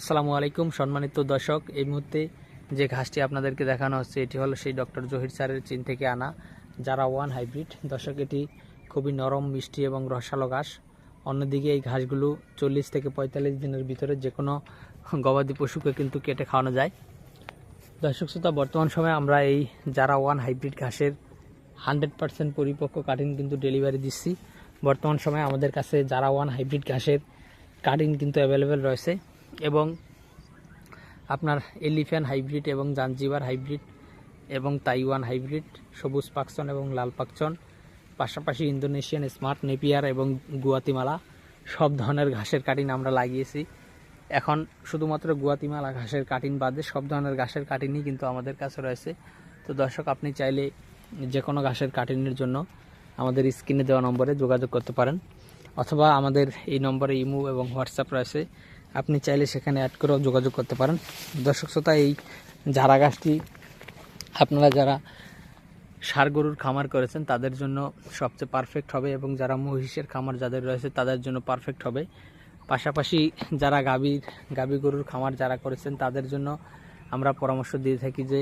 আসসালামু আলাইকুম, সম্মানিত দর্শক। এই মুহূর্তে যে ঘাসটি আপনাদেরকে দেখানো হচ্ছে, এটি হলো সেই ডক্টর জহির স্যারের চীন থেকে আনা যারা ওয়ান হাইব্রিড। দর্শক, এটি খুবই নরম, মিষ্টি এবং রসালো ঘাস। অন্যদিকে এই ঘাসগুলো চল্লিশ থেকে পঁয়তাল্লিশ দিনের ভিতরে যে কোনো গবাদি পশুকে কিন্তু কেটে খাওয়ানো যায়। দর্শক শ্রোতা, বর্তমান সময়ে আমরা এই যারা ওয়ান হাইব্রিড ঘাসের হান্ড্রেড পার্সেন্ট পরিপক্ক কাটিং কিন্তু ডেলিভারি দিচ্ছি। বর্তমান সময়ে আমাদের কাছে যারা ওয়ান হাইব্রিড ঘাসের কাটিং কিন্তু অ্যাভেলেবেল রয়েছে। এবং আপনার এলিফ্যান হাইব্রিড এবং জাঞ্জিবার হাইব্রিড এবং তাইওয়ান হাইব্রিড, সবুজ পাকচন এবং লাল পাকচন, পাশাপাশি ইন্দোনেশিয়ান স্মার্ট নেপিয়ার এবং গুয়াতিমালা, সব ধরনের ঘাসের কাটিং আমরা লাগিয়েছি। এখন শুধুমাত্র গুয়াতিমালা ঘাসের কাটিং বাদে সব ধরনের ঘাসের কাটিংই কিন্তু আমাদের কাছে রয়েছে। তো দর্শক, আপনি চাইলে যে কোনো ঘাসের কাটিংয়ের জন্য আমাদের স্ক্রিনে দেওয়া নম্বরে যোগাযোগ করতে পারেন। অথবা আমাদের এই নম্বরে ইমো এবং হোয়াটসঅ্যাপ রয়েছে। আপনি চাইলে সেখানে অ্যাড করেও যোগাযোগ করতে পারেন। দর্শক শ্রোতা, এই ঝাড়া গাছটি আপনারা যারা ষাড় গরুর খামার করেছেন, তাদের জন্য সবচেয়ে পারফেক্ট হবে এবং যারা মহিষের খামার যাদের রয়েছে, তাদের জন্য পারফেক্ট হবে। পাশাপাশি যারা গাভীর গাভী গরুর খামার যারা করেছেন, তাদের জন্য আমরা পরামর্শ দিয়ে থাকি যে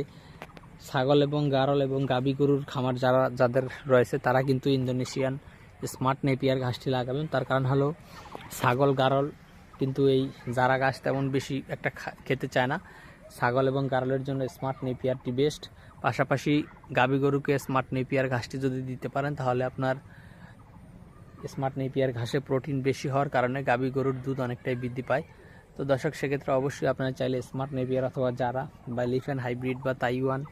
ছাগল এবং গারল এবং গাভী গরুর খামার যারা, যাদের রয়েছে, তারা কিন্তু ইন্দোনেশিয়ান স্মার্ট নেপিয়ার ঘাসটি লাগাবেন। তার কারণ হলো ছাগল, গারল কিন্তু এই জারা গাছ তেমন বেশি একটা খেতে চায় না। ছাগল এবং গারলের জন্য স্মার্ট নেপিয়ারটি বেস্ট পাশাপাশি গাভী গরুকে স্মার্ট নেপিয়ার ঘাসটি যদি দিতে পারেন, তাহলে আপনার স্মার্ট নেপিয়ার ঘাসে প্রোটিন বেশি হওয়ার কারণে গাভী গরুর দুধ অনেকটাই বৃদ্ধি পায়। তো দর্শক, সেক্ষেত্রে অবশ্যই আপনারা চাইলে স্মার্ট নেপিয়ার অথবা জারা বা লিফেন হাইব্রিড বা তাইওয়ান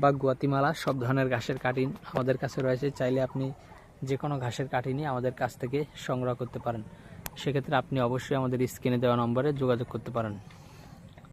বা গুয়াতিমালা সব ধরনের ঘাসের কাটিং আমাদের কাছে রয়েছে। চাইলে আপনি যে কোনো ঘাসের কাটিংই আমাদের কাছ থেকে সংগ্রহ করতে পারেন। সেক্ষেত্রে আপনি অবশ্যই আমাদের স্ক্রিনে দেওয়া নম্বরে যোগাযোগ করতে পারেন।